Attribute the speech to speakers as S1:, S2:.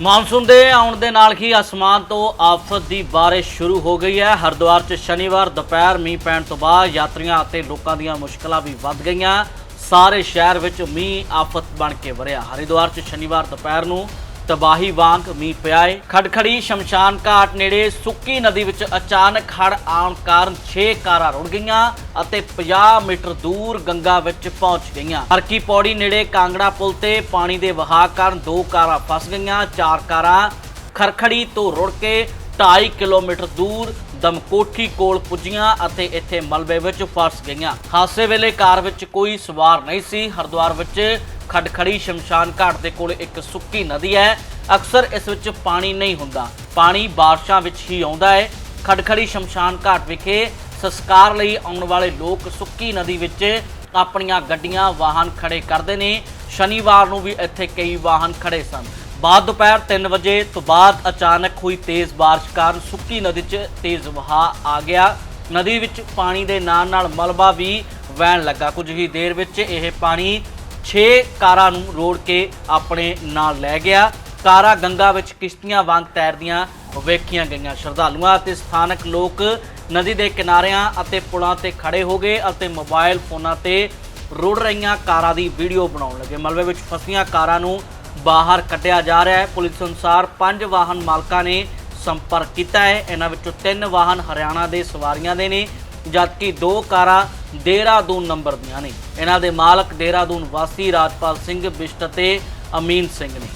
S1: Monsoon ਦੇ ਆਉਣ ਦੇ ਨਾਲ ਹੀ ਅਸਮਾਨ ਤੋਂ ਆਫਤ ਦੀ ਬਾਰਿਸ਼ ਸ਼ੁਰੂ ਹੋ ਗਈ ਹੈ। ਹਰਿਦੁਆਰ 'ਚ ਸ਼ਨੀਵਾਰ ਦੁਪਹਿਰ ਮੀਂਹ ਪੈਣ ਤੋਂ ਬਾਅਦ ਯਾਤਰੀਆਂ ਅਤੇ ਲੋਕਾਂ ਦੀਆਂ ਮੁਸ਼ਕਲਾਂ ਵੀ ਵੱਧ ਗਈਆਂ। ਸਾਰੇ ਸ਼ਹਿਰ ਵਿੱਚ ਮੀਂਹ ਆਫਤ ਬਣ ਕੇ ਵਰਿਆ। ਹਰਿਦੁਆਰ 'ਚ ਸ਼ਨੀਵਾਰ ਦੁਪਹਿਰ ਨੂੰ ਤਬਾਹੀ ਵਾਂਗ ਮੀਂਹ ਪਿਆ ਏ। ਖੜਖੜੀ ਸ਼ਮਸ਼ਾਨ ਘਾਟ ਨੇੜੇ ਸੁੱਕੀ ਨਦੀ ਵਿੱਚ ਅਚਾਨਕ ਹੜ ਆਉਣ ਕਾਰਨ 6 ਕਾਰਾਂ ਰੁੜ ਗਈਆਂ ਅਤੇ 50 ਮੀਟਰ ਦੂਰ ਗੰਗਾ ਵਿੱਚ ਪਹੁੰਚ ਗਈਆਂ। ਹਰਕੀ ਪੌੜੀ ਨੇੜੇ ਕਾਂਗੜਾ ਪੁਲ ਤੇ ਪਾਣੀ ਦੇ ਵਹਾਅ ਕਾਰਨ ਦੋ ਕਾਰਾਂ ਫਸ ਗਈਆਂ, ਚਾਰ ਕਾਰਾਂ ਖਰਖੜੀ ਤੋਂ ਰੁੜ ਕੇ 2.5 ਕਿਲੋਮੀਟਰ ਦੂਰ ਦਮਕੋਠੀ ਕੋਲ ਪੁੱਜੀਆਂ ਅਤੇ ਇੱਥੇ ਮਲਬੇ ਵਿੱਚ ਫਸ ਗਈਆਂ। ਹਾਦਸੇ ਵੇਲੇ ਕਾਰ ਵਿੱਚ ਕੋਈ ਸਵਾਰ ਨਹੀਂ ਸੀ। ਹਰਿਦੁਆਰ ਵਿੱਚ ਖੜਖੜੀ ਸ਼ਮਸ਼ਾਨ ਘਾਟ ਦੇ ਕੋਲ ਇੱਕ ਸੁੱਕੀ ਨਦੀ ਹੈ। ਅਕਸਰ ਇਸ ਵਿੱਚ ਪਾਣੀ ਨਹੀਂ ਹੁੰਦਾ। ਪਾਣੀ ਬਾਰਿਸ਼ਾਂ ਵਿੱਚ ਹੀ ਆਉਂਦਾ ਹੈ। ਖੜਖੜੀ ਸ਼ਮਸ਼ਾਨ ਘਾਟ ਵਿਖੇ ਸੰਸਕਾਰ ਲਈ ਆਉਣ ਵਾਲੇ ਲੋਕ ਸੁੱਕੀ ਨਦੀ ਵਿੱਚ ਆਪਣੀਆਂ ਗੱਡੀਆਂ, ਵਾਹਨ ਖੜੇ ਕਰਦੇ ਨੇ। ਸ਼ਨੀਵਾਰ ਨੂੰ ਵੀ ਇੱਥੇ ਕਈ ਵਾਹਨ ਖੜੇ ਸਨ। ਬਾਅਦ ਦੁਪਹਿਰ 3 ਵਜੇ ਤੋਂ ਬਾਅਦ ਅਚਾਨਕ ਹੋਈ ਤੇਜ਼ ਬਾਰਿਸ਼ ਕਾਰਨ ਸੁੱਕੀ ਨਦੀ 'ਚ ਤੇਜ਼ ਵਹਾਅ ਆ ਗਿਆ। ਨਦੀ ਵਿੱਚ ਪਾਣੀ ਦੇ ਨਾਲ ਨਾਲ ਮਲਬਾ ਵੀ ਵਹਿਣ ਲੱਗਾ। ਕੁਝ ਹੀ ਦੇਰ ਵਿੱਚ ਇਹ ਪਾਣੀ 6 ਕਾਰਾਂ ਨੂੰ ਰੋੜ ਕੇ ਆਪਣੇ ਨਾਲ ਲੈ ਗਿਆ। ਕਾਰਾਂ ਗੰਗਾ ਵਿੱਚ ਕਿਸ਼ਤੀਆਂ ਵਾਂਗ ਤੈਰਦੀਆਂ ਵੇਖੀਆਂ ਗਈਆਂ। ਸ਼ਰਧਾਲੂਆਂ ਅਤੇ ਸਥਾਨਕ ਲੋਕ ਨਦੀ ਦੇ ਕਿਨਾਰਿਆਂ ਅਤੇ ਪੁਲਾਂ ਤੇ ਖੜੇ ਹੋ ਗਏ ਅਤੇ ਮੋਬਾਈਲ ਫੋਨਾਂ ਤੇ ਰੁੜ ਰਹੀਆਂ ਕਾਰਾਂ ਦੀ ਵੀਡੀਓ ਬਣਾਉਣ ਲੱਗੇ। ਮਲਬੇ ਵਿੱਚ ਫਸੀਆਂ ਕਾਰਾਂ ਨੂੰ ਬਾਹਰ ਕੱਢਿਆ ਜਾ ਰਿਹਾ ਹੈ। ਪੁਲਿਸ ਅਨੁਸਾਰ ਪੰਜ ਵਾਹਨ ਮਾਲਕਾਂ ਨੇ ਸੰਪਰਕ ਕੀਤਾ ਹੈ। ਇਹਨਾਂ ਵਿੱਚੋਂ ਤਿੰਨ ਵਾਹਨ ਹਰਿਆਣਾ ਦੇ ਸਵਾਰੀਆਂ ਦੇ ਨੇ, ਜਦਕਿ ਦੋ ਕਾਰਾਂ ਦੇਹਰਾਦੂਨ ਨੰਬਰ ਦੀਆਂ ਨੇ। ਇਹਨਾਂ ਦੇ ਮਾਲਕ ਦੇਹਰਾਦੂਨ ਵਾਸੀ ਰਾਜਪਾਲ ਸਿੰਘ ਬਿਸ਼ਟ ਅਤੇ ਅਮੀਨ ਸਿੰਘ ਨੇ।